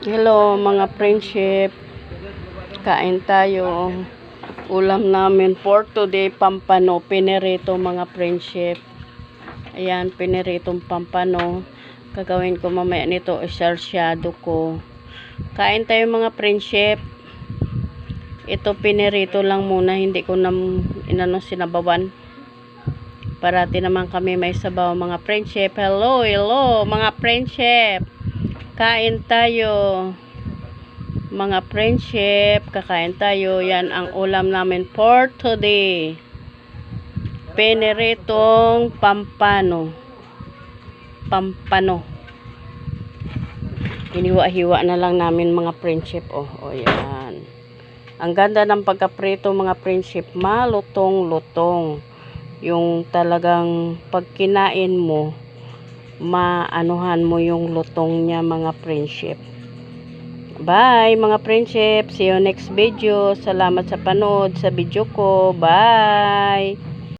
Hello mga friendship. Kain tayo. Ulam namin for today pampano. Pinerito mga friendship. Ayan, pineritong pampano. Gagawin ko mamaya nito isasyado ko. Kain tayo mga friendship. Ito pinerito lang muna. Hindi ko na inano sinabawan. Parati naman kami may sabaw mga friendship. Hello, hello mga friendship. Kain tayo. Mga friendship, kakain tayo. Yan ang ulam namin for today. Peneretong pampano. Pampano. Hiniwa-hiwa na lang namin mga friendship. Oh, oh yan. Ang ganda ng pagkaprito mga friendship. Malutong-lutong. Yung talagang pag kinain mo, maanuhan mo yung lutong niya mga friendship. Bye mga friendship. See you next video. Salamat sa panood sa video ko. Bye.